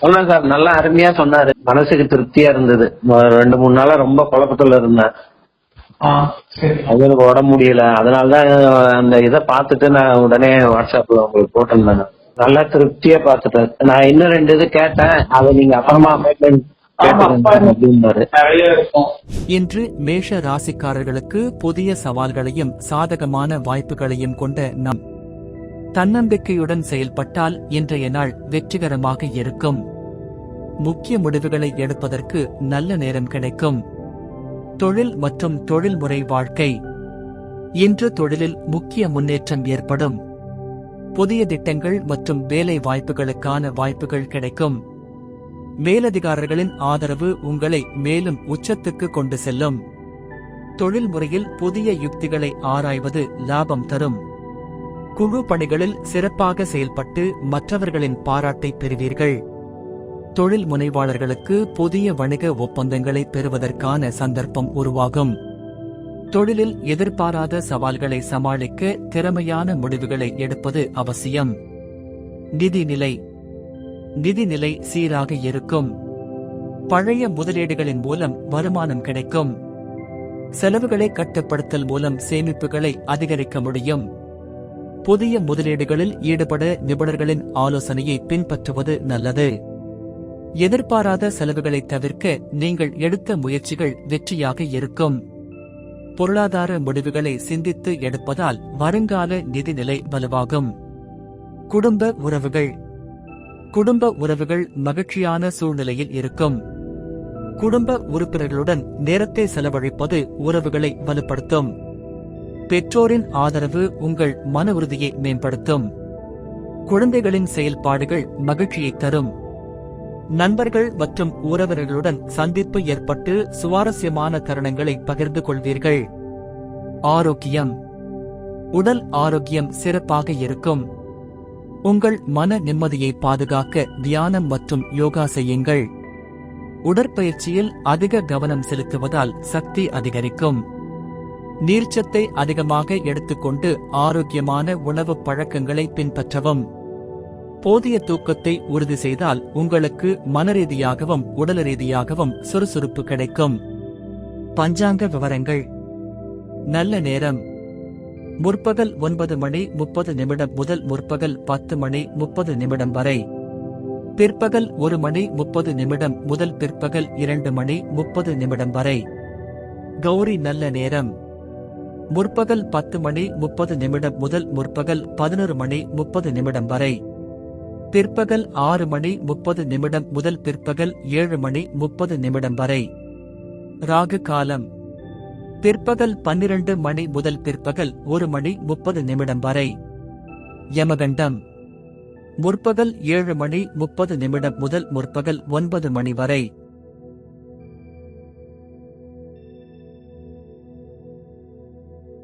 சொன்னேன் சார். நல்லா அருமையா சொன்னாரு. மனசுக்கு திருப்தியா இருந்தது. ரெண்டு மூணு நாளா ரொம்ப குழப்பத்துல இருந்தேன். அவங்களுக்கு உடம்பு முடியல. அதனாலதான் அந்த இதை பார்த்துட்டு நான் உடனே வாட்ஸ்அப்ல உங்களுக்கு போட்டிருந்தேன் நல்லா திருப்தியா பார்த்துட்டேன். நான் இன்னும் ரெண்டு இது கேட்டேன். அதை நீங்க அப்புறமா அப்பாயின்மெண்ட் ஆமா, இன்று மேஷ ராசிக்காரர்களுக்கு புதிய சவால்களையும் சாதகமான வாய்ப்புகளையும் கொண்ட நம் தன்னம்பிக்கையுடன் செயல்பட்டால் இன்றைய நாள் வெற்றிகரமாக இருக்கும். முக்கிய முடிவுகளை எடுப்பதற்கு நல்ல நேரம் கிடைக்கும். தொழில் மற்றும் தொழில்முறை வாழ்க்கை. இன்று தொழிலில் முக்கிய முன்னேற்றம் ஏற்படும். புதிய திட்டங்கள் மற்றும் வேலை வாய்ப்புகளுக்கான வாய்ப்புகள் கிடைக்கும். மேலதிகாரர்களின் ஆதரவு உங்களை மேலும் உச்சத்துக்கு கொண்டு செல்லும். தொழில்முறையில் புதிய யுக்திகளை ஆராய்வது லாபம் தரும். குழு பணிகளில் சிறப்பாக செயல்பட்டு மற்றவர்களின் பாராட்டை பெறுவீர்கள். தொழில் முனைவாளர்களுக்கு புதிய வணிக ஒப்பந்தங்களை பெறுவதற்கான சந்தர்ப்பம் உருவாகும். தொழிலில் எதிர்பாராத சவால்களை சமாளிக்க திறமையான முடிவுகளை எடுப்பது அவசியம். நிதிநிலை நிதிநிலை சீராக இருக்கும். பழைய முதலீடுகளின் மூலம் வருமானம் கிடைக்கும். செலவுகளை கட்டுப்படுத்தல் மூலம் சேமிப்புகளை அதிகரிக்க முடியும். புதிய முதலீடுகளில் ஈடுபட நிபுணர்களின் ஆலோசனையை பின்பற்றுவது நல்லது. எதிர்பாராத செலவுகளை தவிர்க்க நீங்கள் எடுத்த முயற்சிகள் வெற்றியாக இருக்கும். பொருளாதார முடிவுகளை சிந்தித்து எடுப்பதால் வருங்கால நிதிநிலை வலுவாகும். குடும்ப உறவுகள். குடும்ப உறவுகள் மகிழ்ச்சியான சூழ்நிலையில் இருக்கும். குடும்ப உறுப்பினர்களுடன் நேரத்தை செலவழிப்பது உறவுகளை வலுப்படுத்தும். பெற்றோரின் ஆதரவு உங்கள் மன உறுதியை மேம்படுத்தும். குழந்தைகளின் செயல்பாடுகள் மகிழ்ச்சியை தரும். நண்பர்கள் மற்றும் உறவினர்களுடன் சந்திப்பு ஏற்பட்டு சுவாரஸ்யமான தருணங்களை பகிர்ந்து கொள்வீர்கள். ஆரோக்கியம். உடல் ஆரோக்கியம் சிறப்பாக இருக்கும். உங்கள் மன நிம்மதியை பாதுகாக்க தியானம் மற்றும் யோகா செய்யுங்கள். உடற்பயிற்சியில் அதிக கவனம் செலுத்துவதால் சக்தி அதிகரிக்கும். நீர்ச்சத்தை அதிகமாக எடுத்துக்கொண்டு ஆரோக்கியமான உணவு பழக்கங்களை பின்பற்றவும். போதிய தூக்கத்தை உறுதி செய்தால் உங்களுக்கு மனரீதியாகவும் உடல் ரீதியாகவும் சுறுசுறுப்பு கிடைக்கும். பஞ்சாங்க விவரங்கள். நல்ல நேரம். முற்பகல் ஒன்பது மணி முப்பது நிமிடம் முதல் முற்பகல் பத்து மணி முப்பது நிமிடம் வரை. பிற்பகல் ஒரு மணி முப்பது நிமிடம் முதல் பிற்பகல் இரண்டு மணி முப்பது நிமிடம் வரை. கௌரி நல்ல நேரம். முற்பகல் பத்து மணி முப்பது நிமிடம் முதல் முற்பகல் பதினொரு மணி முப்பது நிமிடம் வரை. பிற்பகல் ஆறு மணி முப்பது நிமிடம் முதல் பிற்பகல் ஏழு மணி முப்பது நிமிடம் வரை. ராகு காலம். பிற்பகல் பன்னிரண்டு மணி முதல் பிற்பகல் ஒரு மணி முப்பது நிமிடம் வரை. யமகண்டம். முற்பகல் ஏழு மணி முப்பது நிமிடம் முதல் முற்பகல் ஒன்பது மணி வரை.